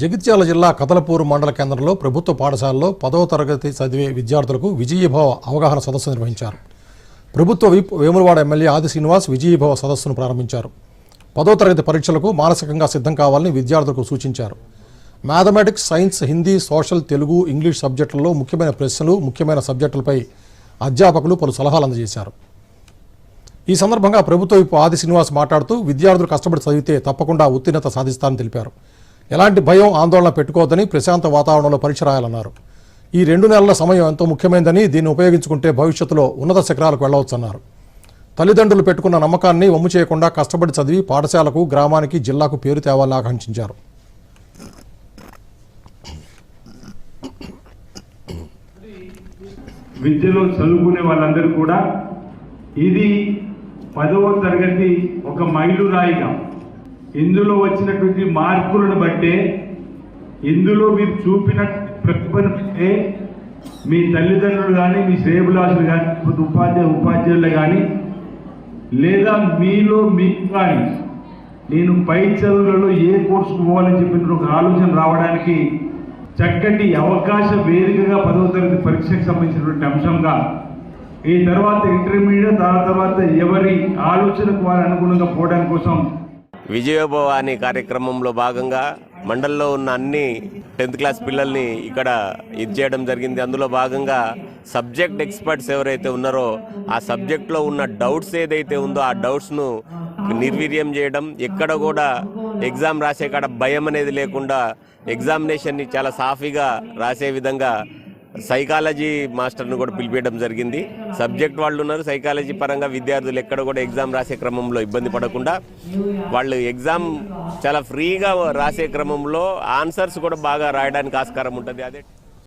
జగిత్యాల జిల్లా కదలపూరు మండల కేంద్రంలో ప్రభుత్వ పాఠశాలలో పదవ తరగతి చదివే విద్యార్థులకు విజయభవ అవగాహన సదస్సు నిర్వహించారు. ప్రభుత్వ విప్ వేములవాడ ఎమ్మెల్యే ఆది శ్రీనివాస్ విజయభవ సదస్సును ప్రారంభించారు. పదో తరగతి పరీక్షలకు మానసికంగా సిద్ధం కావాలని విద్యార్థులకు సూచించారు. Mathematics science Hindi social Telugu English సబ్జెక్టులలో ముఖ్యమైన ప్రశ్నలు ముఖ్యమైన సబ్జెక్టులపై అధ్యాపకులు పలు సలహాలు అందజేశారు. ఈ సందర్భంగా ప్రభుత్వ విప్ ఆది శ్రీనివాస్ మాట్లాడుతూ విద్యార్థులు కష్టపడి చదివితే తప్పకుండా ఉత్తీర్ణత సాధిస్తారని తెలిపారు. ఎలాంటి భయం ఆందోళన పెట్టుకోవద్దని ప్రశాంత వాతావరణంలో పరీక్ష ఈ రెండు నెలల సమయం ఎంతో ముఖ్యమైనదని దీన్ని ఉపయోగించుకుంటే భవిష్యత్తులో ఉన్నత శిఖరాలకు వెళ్ళవచ్చన్నారు. తల్లిదండ్రులు పెట్టుకున్న నమ్మకాన్ని వమ్ము చేయకుండా కష్టపడి చదివి పాఠశాలకు గ్రామానికి జిల్లాకు పేరు తేవాలని ఆకాంక్షించారు. విద్యలో చదువుకునే వాళ్ళందరూ కూడా ఇది పదవ తరగతి ఒక మైలురాయిగా ఇందులో వచ్చినటువంటి మార్పులను బట్టే ఇందులో మీరు చూపిన ప్రతిభను బట్టే మీ తల్లిదండ్రులు కానీ మీ శ్రేయబులాసులు కానీ లేకపోతే ఉపాధ్యాయ ఉపాధ్యాయులు కానీ లేదా మీలో మీకు కానీ నేను పై చదువులలో ఏ కోర్సుకు పోవాలని చెప్పిన ఒక ఆలోచన రావడానికి చక్కటి అవకాశ వేదికగా పదవ తరగతి పరీక్షకు సంబంధించినటువంటి అంశంగా ఈ తర్వాత ఇంటర్మీడియట్ ఆ తర్వాత ఎవరి ఆలోచనకు వారి అనుగుణంగా పోవడానికి కోసం విజయోభవాని కార్యక్రమంలో భాగంగా మండల్లో ఉన్న అన్ని టెన్త్ క్లాస్ పిల్లల్ని ఇక్కడ ఇది చేయడం జరిగింది. అందులో భాగంగా సబ్జెక్ట్ ఎక్స్పర్ట్స్ ఎవరైతే ఉన్నారో ఆ సబ్జెక్ట్లో ఉన్న డౌట్స్ ఏదైతే ఉందో ఆ డౌట్స్ను నిర్వీర్యం చేయడం ఎక్కడ కూడా ఎగ్జామ్ రాసే కాడ భయం అనేది లేకుండా ఎగ్జామినేషన్ని చాలా సాఫీగా రాసే విధంగా సైకాలజీ మాస్టర్ను కూడా పిలిపించడం జరిగింది. సబ్జెక్ట్ వాళ్ళు ఉన్నారు సైకాలజీ పరంగా విద్యార్థులు ఎక్కడ కూడా ఎగ్జామ్ రాసే క్రమంలో ఇబ్బంది పడకుండా వాళ్ళు ఎగ్జామ్ చాలా ఫ్రీగా రాసే క్రమంలో ఆన్సర్స్ కూడా బాగా రాయడానికి ఆస్కారం ఉంటుంది. అదే